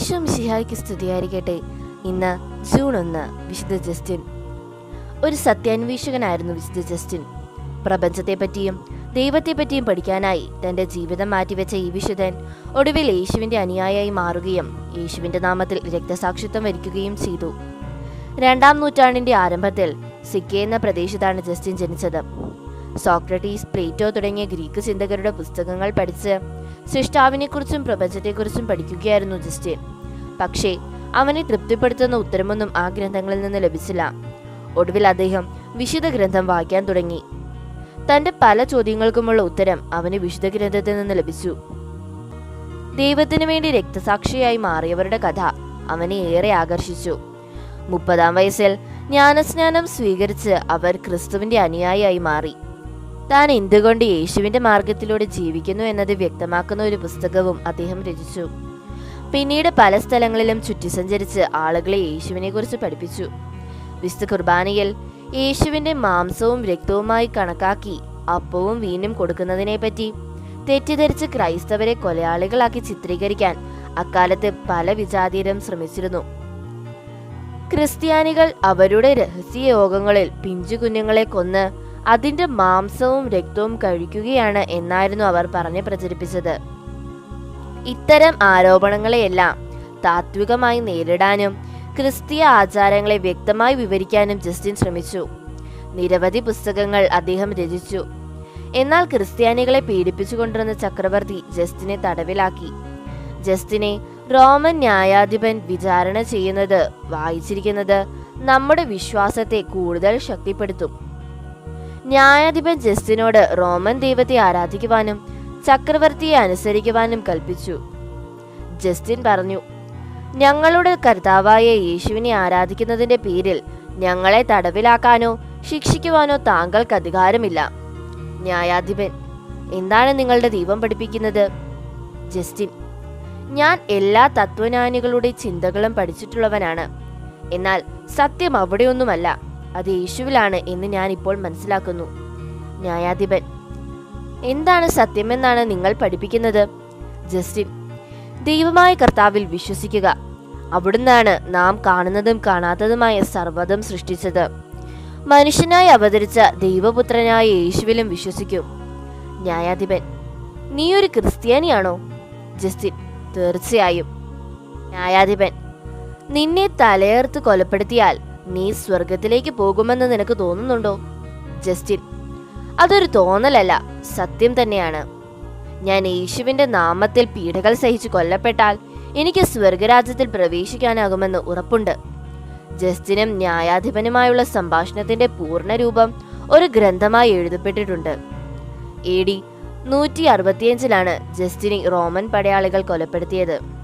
ഈശോ മിശിഹായ്ക്ക് സ്തുതിയായിരിക്കട്ടെ. ഇന്ന് ജൂൺ ഒന്ന് വിശുദ്ധ ജസ്റ്റിൻ. ഒരു സത്യാന്വേഷകനായിരുന്നു വിശുദ്ധ ജസ്റ്റിൻ. പ്രപഞ്ചത്തെപ്പറ്റിയും ദൈവത്തെപ്പറ്റിയും പഠിക്കാനായി തന്റെ ജീവിതം മാറ്റിവെച്ച ഈ വിശുദ്ധൻ ഒടുവിൽ യേശുവിന്റെ അനുയായി മാറുകയും യേശുവിന്റെ നാമത്തിൽ രക്തസാക്ഷിത്വം വരിക്കുകയും ചെയ്തു. രണ്ടാം നൂറ്റാണ്ടിന്റെ ആരംഭത്തിൽ സിക്കേ എന്ന പ്രദേശത്താണ് ജസ്റ്റിൻ ജനിച്ചത്. സോക്രട്ടീസ് പ്ലേറ്റോ തുടങ്ങിയ ഗ്രീക്ക് ചിന്തകരുടെ പുസ്തകങ്ങൾ പഠിച്ച് സൃഷ്ടാവിനെക്കുറിച്ചും പ്രപഞ്ചത്തെക്കുറിച്ചും പഠിക്കുകയായിരുന്നു ജസ്റ്റിൻ. പക്ഷേ അവനെ തൃപ്തിപ്പെടുത്തുന്ന ഉത്തരമൊന്നും ആ ഗ്രന്ഥങ്ങളിൽ നിന്ന് ലഭിച്ചില്ല. ഒടുവിൽ അദ്ദേഹം വിശുദ്ധ ഗ്രന്ഥം വായിക്കാൻ തുടങ്ങി. തന്റെ പല ചോദ്യങ്ങൾക്കുമുള്ള ഉത്തരം അവന് വിശുദ്ധ ഗ്രന്ഥത്തിൽ നിന്ന് ലഭിച്ചു. ദൈവത്തിനു വേണ്ടി രക്തസാക്ഷിയായി മാറിയവരുടെ കഥ അവനെ ഏറെ ആകർഷിച്ചു. മുപ്പതാം വയസ്സിൽ ജ്ഞാനസ്നാനം സ്വീകരിച്ച് അവർ ക്രിസ്തുവിന്റെ അനുയായിയായി മാറി. താൻ എന്തുകൊണ്ട് യേശുവിന്റെ മാർഗത്തിലൂടെ ജീവിക്കുന്നു എന്നത് വ്യക്തമാക്കുന്ന ഒരു പുസ്തകവും അദ്ദേഹം രചിച്ചു. പിന്നീട് പല സ്ഥലങ്ങളിലും ചുറ്റി സഞ്ചരിച്ച് ആളുകളെ യേശുവിനെ കുറിച്ച് പഠിപ്പിച്ചു. വിശുദ്ധ കുർബാനയിൽ യേശുവിന്റെ മാംസവും രക്തവുമായി കണക്കാക്കി അപ്പവും വീനും കൊടുക്കുന്നതിനെ പറ്റി തെറ്റിദ്ധരിച്ച് ക്രൈസ്തവരെ കൊലയാളികളാക്കി ചിത്രീകരിക്കാൻ അക്കാലത്ത് പല വിജാതീയരും ശ്രമിച്ചിരുന്നു. ക്രിസ്ത്യാനികൾ അവരുടെ രഹസ്യ യോഗങ്ങളിൽ പിഞ്ചു കുഞ്ഞുങ്ങളെ കൊന്ന് അതിന്റെ മാംസവും രക്തവും കഴിക്കുകയാണ് എന്നായിരുന്നു അവർ പറഞ്ഞ് പ്രചരിപ്പിച്ചത്. ഇത്തരം ആരോപണങ്ങളെയെല്ലാം താത്വികമായി നേരിടാനും ക്രിസ്തീയ ആചാരങ്ങളെ വ്യക്തമായി വിവരിക്കാനും ജസ്റ്റിൻ ശ്രമിച്ചു. നിരവധി പുസ്തകങ്ങൾ അദ്ദേഹം രചിച്ചു. എന്നാൽ ക്രിസ്ത്യാനികളെ പീഡിപ്പിച്ചുകൊണ്ടിരുന്ന ചക്രവർത്തി ജസ്റ്റിനെ തടവിലാക്കി. ജസ്റ്റിനെ റോമൻ ന്യായാധിപൻ വിചാരണ ചെയ്യുന്നത് വായിച്ചിരിക്കുന്നത് നമ്മുടെ വിശ്വാസത്തെ കൂടുതൽ ശക്തിപ്പെടുത്തും. ന്യായാധിപൻ ജസ്റ്റിനോട് റോമൻ ദൈവത്തെ ആരാധിക്കുവാനും ചക്രവർത്തിയെ അനുസരിക്കുവാനും കൽപ്പിച്ചു. ജസ്റ്റിൻ പറഞ്ഞു ഞങ്ങളുടെ കർത്താവായ യേശുവിനെ ആരാധിക്കുന്നതിന്റെ പേരിൽ ഞങ്ങളെ തടവിലാക്കാനോ ശിക്ഷിക്കുവാനോ താങ്കൾക്ക് അധികാരമില്ല. ന്യായാധിപൻ എന്താണ് നിങ്ങളുടെ ദീപം പഠിപ്പിക്കുന്നത്? ജസ്റ്റിൻ ഞാൻ എല്ലാ തത്വജ്ഞാനികളുടെ ചിന്തകളും പഠിച്ചിട്ടുള്ളവനാണ്. എന്നാൽ സത്യം അവിടെയൊന്നുമല്ല. അത് യേശുവിലാണ് എന്ന് ഞാൻ ഇപ്പോൾ മനസ്സിലാക്കുന്നു. ന്യായാധിപൻ എന്താണ് സത്യമെന്നാണ് നിങ്ങൾ പഠിപ്പിക്കുന്നത്? ജസ്റ്റിൻ ദൈവമായ കർത്താവിൽ വിശ്വസിക്കുക. അവിടുന്നാണ് നാം കാണുന്നതും കാണാത്തതുമായ സർവതും സൃഷ്ടിച്ചത്. മനുഷ്യനായി അവതരിച്ച ദൈവപുത്രനായ യേശുവിലും വിശ്വസിക്കും. ന്യായാധിപൻ നീ ഒരു ക്രിസ്ത്യാനിയാണോ? ജസ്റ്റിൻ തീർച്ചയായും. ന്യായാധിപൻ നിന്നെ തലയേർത്ത് കൊലപ്പെടുത്തിയാൽ നീ സ്വർഗത്തിലേക്ക് പോകുമെന്ന് നിനക്ക് തോന്നുന്നുണ്ടോ? ജസ്റ്റിൻ അതൊരു തോന്നലല്ല സത്യം തന്നെയാണ്. ഞാൻ യേശുവിന്റെ നാമത്തിൽ പീഡകൾ സഹിച്ച് കൊല്ലപ്പെട്ടാൽ എനിക്ക് സ്വർഗരാജ്യത്തിൽ പ്രവേശിക്കാനാകുമെന്ന് ഉറപ്പുണ്ട്. ജസ്റ്റിനും ന്യായാധിപനുമായുള്ള സംഭാഷണത്തിന്റെ പൂർണരൂപം ഒരു ഗ്രന്ഥമായി എഴുതപ്പെട്ടിട്ടുണ്ട്. എ ഡി നൂറ്റി അറുപത്തിയഞ്ചിലാണ് ജസ്റ്റിനെ റോമൻ പടയാളികൾ കൊലപ്പെടുത്തിയത്.